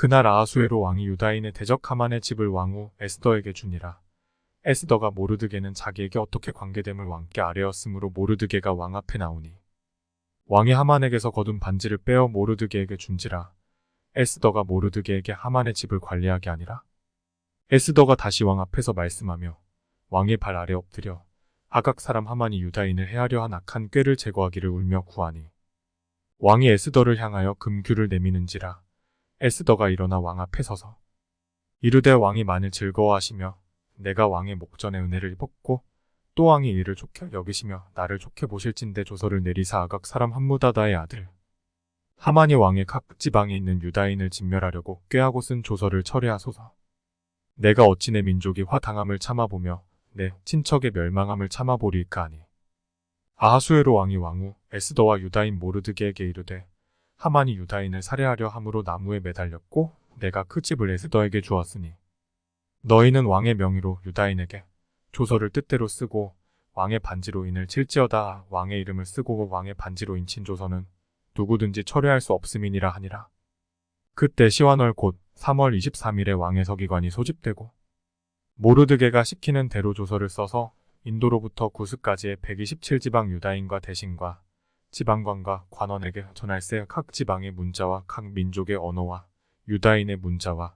그날 아하수에로 왕이 유다인의 대적 하만의 집을 왕후 에스더에게 주니라. 에스더가 모르드게는 자기에게 어떻게 관계됨을 왕께 아뢰었으므로 모르드게가 왕 앞에 나오니 왕이 하만에게서 거둔 반지를 빼어 모르드게에게 준지라. 에스더가 모르드게에게 하만의 집을 관리하게 아니라 에스더가 다시 왕 앞에서 말씀하며 왕의 발 아래 엎드려 아각 사람 하만이 유다인을 해하려 한 악한 꾀를 제거하기를 울며 구하니 왕이 에스더를 향하여 금규를 내미는지라 에스더가 일어나 왕 앞에 서서 이르되 왕이 만일 즐거워하시며 내가 왕의 목전에 은혜를 입었고 또 왕이 이를 좋게 여기시며 나를 좋게 보실진대 조서를 내리사 아각 사람 함무다다의 아들 하만이 왕의 각 지방에 있는 유다인을 진멸하려고 꾀하고 쓴 조서를 철회하소서. 내가 어찌 내 민족이 화당함을 참아보며 내 친척의 멸망함을 참아보리이까 하니. 아하수에로 왕이 왕후 에스더와 유다인 모르드게에게 이르되 하만이 유다인을 살해하려 함으로 나무에 매달렸고 내가 그 집을 에스더에게 주었으니 너희는 왕의 명의로 유다인에게 조서를 뜻대로 쓰고 왕의 반지로 인을 칠지어다 왕의 이름을 쓰고 왕의 반지로 인 친 조서는 누구든지 철회할 수 없음이니라 하니라. 그때 시완월 곧 3월 23일에 왕의 서기관이 소집되고 모르드게가 시키는 대로 조서를 써서 인도로부터 구스까지의 127지방 유다인과 대신과 지방관과 관원에게 전할세 각 지방의 문자와 각 민족의 언어와 유다인의 문자와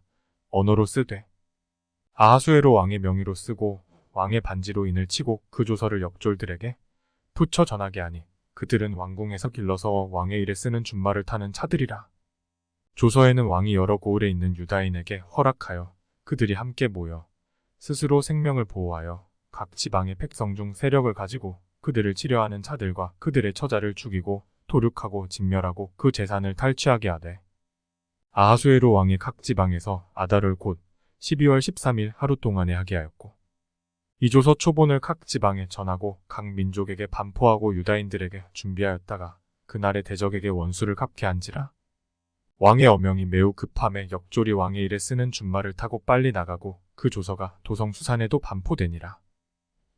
언어로 쓰되 아하수에로 왕의 명의로 쓰고 왕의 반지로 인을 치고 그 조서를 역졸들에게 붙여 전하게 하니 그들은 왕궁에서 길러서 왕의 일에 쓰는 준말을 타는 차들이라. 조서에는 왕이 여러 고을에 있는 유다인에게 허락하여 그들이 함께 모여 스스로 생명을 보호하여 각 지방의 백성 중 세력을 가지고 그들을 치려하는 자들과 그들의 처자를 죽이고 도륙하고 진멸하고 그 재산을 탈취하게 하되 아하수에로 왕이 각 지방에서 아달을 곧 12월 13일 하루 동안에 하게 하였고 이 조서 초본을 각 지방에 전하고 각 민족에게 반포하고 유다인들에게 준비하였다가 그날의 대적에게 원수를 갚게 한지라 왕의 어명이 매우 급함에 역졸이 왕의 일에 쓰는 준말을 타고 빨리 나가고 그 조서가 도성 수산에도 반포되니라.